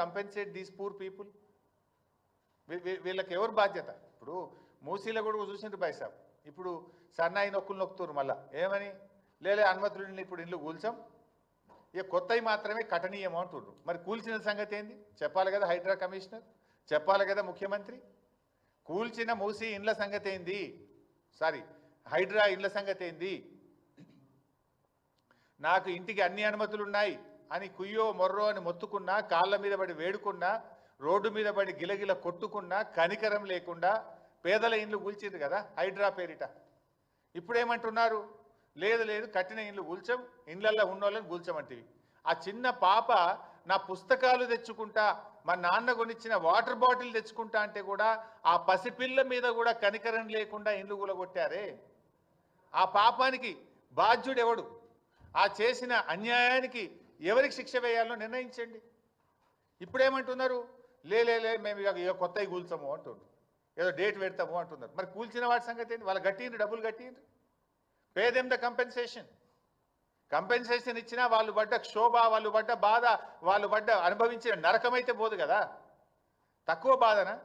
Compensate these poor people వీళ్ళకి ఎవరు బాధ్యత? ఇప్పుడు మూసీలో కూడా చూసిండ్రు బైసాబ్ ఇప్పుడు సన్నాయి నొక్కులు నొక్కుతున్నారు మళ్ళా. ఏమని? లేలే అనుమతులు ఇప్పుడు ఇండ్లు కూల్చాం. ఇక కొత్తవి మాత్రమే కఠనీయం అంటుండ్రు. మరి కూల్చిన సంగతి ఏంది? చెప్పాలి కదా హైడ్రా కమిషనర్. చెప్పాలి కదా ముఖ్యమంత్రి. కూల్చిన మూసి ఇండ్ల సంగతి ఏంది? సారీ హైడ్రా ఇండ్ల సంగతి ఏంది? నాకు ఇంటికి అన్ని అనుమతులు ఉన్నాయి అని కుయ్యో మొర్రో అని మొత్తుకున్నా కాళ్ళ మీద పడి వేడుకున్నా రోడ్డు మీద పడి గిలగిల కొట్టుకున్నా కనికరం లేకుండా పేదల ఇండ్లు కూల్చింది కదా హైడ్రా పేరిట. ఇప్పుడేమంటున్నారు? లేదు లేదు కట్టిన ఇండ్లు కూల్చం ఇండ్లల్లో ఉన్నోళ్ళని కూల్చమంటివి. ఆ చిన్న పాప నా పుస్తకాలు తెచ్చుకుంటా మా నాన్న కొనిచ్చిన వాటర్ బాటిల్ తెచ్చుకుంటా అంటే కూడా ఆ పసిపిల్ల మీద కూడా కనికరం లేకుండా ఇండ్లు కూలగొట్టారే? ఆ పాపానికి బాధ్యుడెవడు? ఆ చేసిన అన్యాయానికి ఎవరికి శిక్ష వేయాలో నిర్ణయించండి. ఇప్పుడేమంటున్నారు? లేలే మేము ఇక కొత్తవి కూల్చాము అంటున్నారు ఏదో డేట్ పెడతాము అంటున్నారు. మరి కూల్చిన వాటి సంగతి ఏంటి? వాళ్ళు కట్టిండ్రు డబ్బులు కట్టిండ్రు. Pay them the compensation compensation ఇచ్చినా వాళ్ళు పడ్డ క్షోభ వాళ్ళు పడ్డ బాధ వాళ్ళు పడ్డ అనుభవించిన నరకమైతే పోదు కదా. తక్కువ బాధన?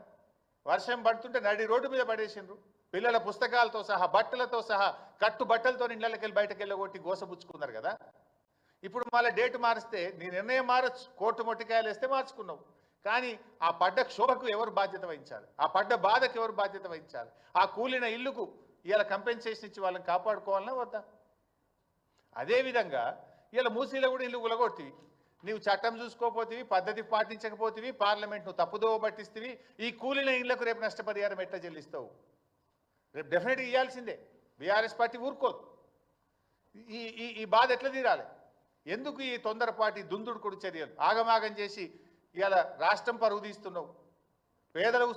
వర్షం పడుతుంటే నడి రోడ్డు మీద పడేసిండ్రు. పిల్లల పుస్తకాలతో సహా బట్టలతో సహా కట్టు బట్టలతో ఇళ్ళకెళ్ళి బయటకు వెళ్ళగొట్టి గోసపుచ్చుకున్నారు కదా. ఇప్పుడు మళ్ళీ డేట్ మారిస్తే నీ నిర్ణయం మారచ్చు. కోర్టు మొట్టికాయలు వేస్తే మార్చుకున్నావు. కానీ ఆ పడ్డ క్షోభకు ఎవరు బాధ్యత వహించాలి? ఆ పడ్డ బాధకు ఎవరు బాధ్యత వహించాలి? ఆ కూలిన ఇల్లుకు ఇలా కంపెన్సేషన్ ఇచ్చి వాళ్ళని కాపాడుకోవాలన్నా వద్దా? అదేవిధంగా ఇలా మూసీలో కూడా ఇల్లు ఉలగొట్టి నీవు చట్టం చూసుకోపోతివి పద్ధతి పాటించకపోతివి పార్లమెంట్ నువ్వు తప్పుదోవ పట్టిస్తేవి ఈ కూలిన ఇళ్ళకు రేపు నష్టపరిహారం ఎట్లా చెల్లిస్తావు? రేపు డెఫినెట్గా ఇవ్వాల్సిందే బీఆర్ఎస్ పార్టీ ఊరుకోదు. ఈ ఈ బాధ ఎట్లా తీరాలి? ఎందుకు ఈ తొందరపాటి దుందుడుకుడు చర్యలు? ఆగమాగం చేసి ఇవాళ రాష్ట్రం పరుగు తీస్తున్నావు పేదలకు